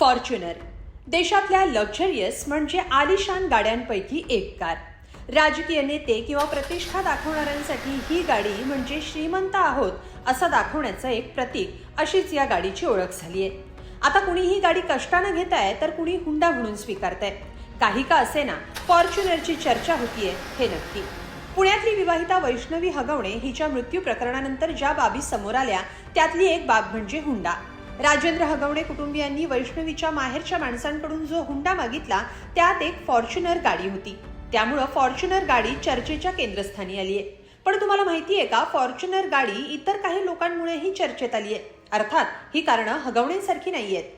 Fortuner. देशातल्या luxurious म्हणजे आलिशान गाड्यांपैकी एक कार. राजकीय नेते किंवा प्रतिष्ठा दाखवणाऱ्यांसाठी ही गाडी म्हणजे श्रीमंत आहोत असं दाखवण्याचं एक प्रतीक अशीच या गाडीची ओळख झाली आहे आता कुणी ही गाडी कष्टानं घेत आहे तर कुणी हुंडा म्हणून स्वीकारताय. काही का असे ना फॉर्च्युनरची चर्चा होतीये हे नक्की. पुण्यातली विवाहिता वैष्णवी हगवणे हिच्या मृत्यू प्रकरणानंतर ज्या बाबी समोर आल्या त्यातली एक बाब म्हणजे हुंडा. राजेंद्र हगवणे कुटुंबियांनी वैष्णवीच्या माहेरच्या माणसांकडून जो हुंडा मागितला त्यात एक फॉर्च्युनर गाडी होती. त्यामुळं फॉर्च्युनर गाडी चर्चेच्या केंद्रस्थानी आली आहे. पण तुम्हाला माहिती आहे का फॉर्च्युनर गाडी इतर काही लोकांमुळेही चर्चेत आली आहे. अर्थात ही कारणं हगवणेसारखी नाही आहेत.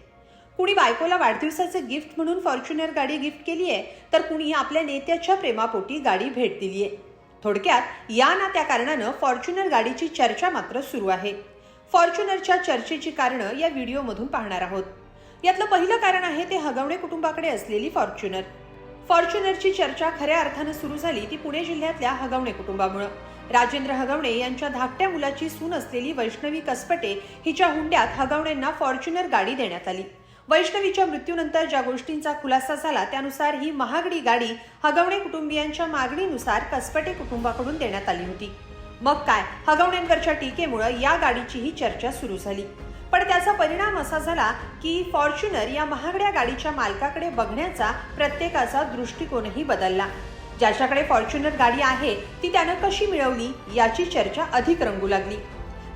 कुणी बायकोला वाढदिवसाचं गिफ्ट म्हणून फॉर्च्युनर गाडी गिफ्ट केली आहे तर कुणी आपल्या नेत्याच्या प्रेमापोटी गाडी भेट दिली आहे. थोडक्यात या ना त्या कारणानं फॉर्च्युनर गाडीची चर्चा मात्र सुरू आहे. फॉर्च्युनरच्या चर्चेची कारणं या व्हिडिओमधून पाहणार आहोत. यातलं पहिलं कारण आहे ते हगवणे कुटुंबाकडे असलेली फॉर्च्युनर. फॉर्च्युनरची चर्चा खऱ्या अर्थानं सुरू झाली ती पुणे जिल्ह्यातल्या हगवणे कुटुंबामुळं. राजेंद्र हगवणे यांच्या धाकट्या मुलाची सून असलेली वैष्णवी कसपटे हिच्या हुंड्यात हगवणेंना फॉर्च्युनर गाडी देण्यात आली. वैष्णवीच्या मृत्यूनंतर ज्या गोष्टींचा खुलासा झाला त्यानुसार ही महागडी गाडी हगवणे कुटुंबियांच्या मागणीनुसार कसपटे कुटुंबाकडून देण्यात आली होती. मग काय? हगवण्यांवरच्या टीकेमुळे या गाडीचीही चर्चा सुरू झाली. पण त्याचा परिणाम असा झाला की फॉर्च्युनर या महागड्या गाडीच्या मालकाकडे बघण्याचा प्रत्येकाचा दृष्टिकोनही बदलला. ज्याच्याकडे फॉर्च्युनर गाडी आहे ती त्यानं कशी मिळवली याची चर्चा अधिक रंगू लागली.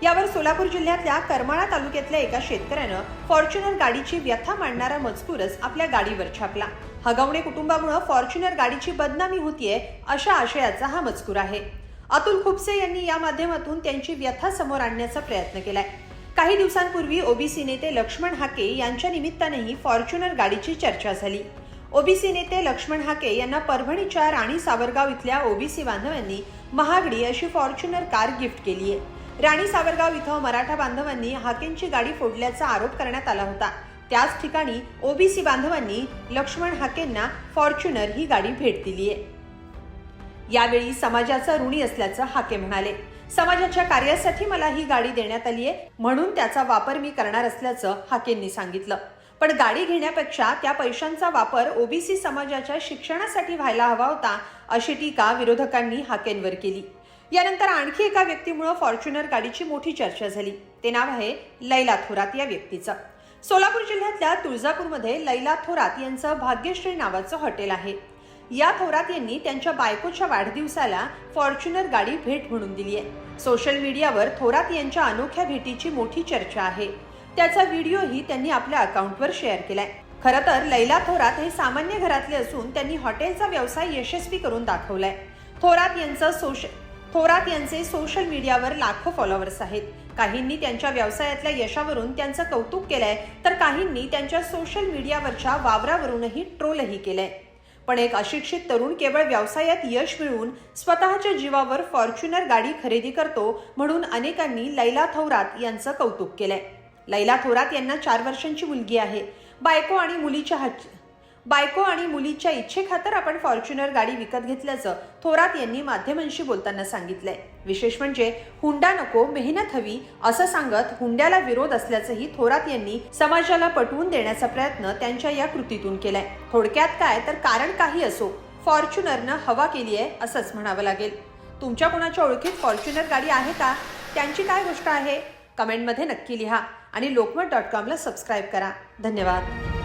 यावर सोलापूर जिल्ह्यातल्या करमाळा तालुक्यातल्या एका शेतकऱ्यानं फॉर्च्युनर गाडीची व्यथा मांडणारा मजकूरच आपल्या गाडीवर छापला. हगवणे कुटुंबामुळे फॉर्च्युनर गाडीची बदनामी होतीये अशा आशयाचा हा मजकूर आहे. अतुल खुपसे यांनी या माध्यमातून त्यांची व्यथा समोर आणण्याचा प्रयत्न केलाय. काही दिवसांपूर्वी ओबीसी नेते लक्ष्मण हाके यांच्या निमित्तानेही फॉर्च्युनर गाडीची चर्चा झाली. ओबीसी नेते लक्ष्मण हाके यांना परभणीच्या राणी सावरगाव इथल्या ओबीसी बांधवांनी महागडी अशी फॉर्च्युनर कार गिफ्ट केली आहे राणी सावरगाव इथं मराठा बांधवांनी हाकेंची गाडी फोडल्याचा आरोप करण्यात आला होता. त्याच ठिकाणी ओबीसी बांधवांनी लक्ष्मण हाकेंना फॉर्च्युनर ही गाडी भेट दिली आहे यावेळी समाजाचा ऋणी असल्याचं हाके म्हणाले. समाजाच्या कार्यासाठी मला ही गाडी देण्यात आली आहे म्हणून त्याचा वापर मी करणार असल्याचं हाकेंनी सांगितलं. पण गाडी घेण्यापेक्षा त्या पैशांचा वापर ओबीसी समाजाच्या शिक्षणासाठी व्हायला हवा होता अशी टीका विरोधकांनी हाकेंवर केली. यानंतर आणखी एका व्यक्तीमुळे फॉर्च्युनर गाडीची मोठी चर्चा झाली. ते नाव आहे लैला थोरात या व्यक्तीचं. सोलापूर जिल्ह्यातल्या तुळजापूरमध्ये लैला थोरात यांचं भाग्यश्री नावाचं हॉटेल आहे. या थोरात यांनी त्यांच्या बायकोच्या वाढदिवसाला फॉर्च्युनर गाडी भेट म्हणून दिली आहे. सोशल मीडियावर थोरात यांच्या अनोख्या भेटीची मोठी चर्चा आहे. त्याचा व्हिडिओही त्यांनी आपल्या अकाउंटवर शेअर केलाय. खरं तर लैला थोरात हे सामान्य घरातले असून त्यांनी हॉटेलचा व्यवसाय यशस्वी करून दाखवलाय. थोरात यांचं सोशल थोरात यांचे सोशल मीडियावर लाखो फॉलोअर्स आहेत. काहींनी त्यांच्या व्यवसायातल्या यशावरून त्यांचं कौतुक केलंय तर काहींनी त्यांच्या सोशल मीडियावरच्या वावरावरूनही ट्रोलही केलंय. पण एक अशिक्षित तरुण केवळ व्यवसायात यश मिळवून स्वतःच्या जीवावर फॉर्च्युनर गाडी खरेदी करतो म्हणून अनेकांनी लैला थोरात यांचं कौतुक केलंय. लैला थोरात यांना चार वर्षांची मुलगी आहे. बायको आणि मुलीच्या हच बायको आणि मुलीच्या इच्छेखातर आपण फॉर्च्युनर गाडी विकत घेतल्याचं थोरात यांनी माध्यमांशी बोलताना सांगितलंय. विशेष म्हणजे हुंडा नको मेहनत हवी असं सांगत हुंड्याला विरोध असल्याचंही थोरात यांनी समाजाला पटवून देण्याचा प्रयत्न त्यांच्या या कृतीतून केलाय. थोडक्यात काय तर कारण काही असो फॉर्च्युनरनं हवा केली आहे असंच म्हणावं लागेल. तुमच्या कोणाच्या ओळखीत फॉर्च्युनर गाडी आहे का? त्यांची काय गोष्ट आहे? कमेंटमध्ये नक्की लिहा आणि लोकमत डॉट कॉमला सबस्क्राईब करा. धन्यवाद.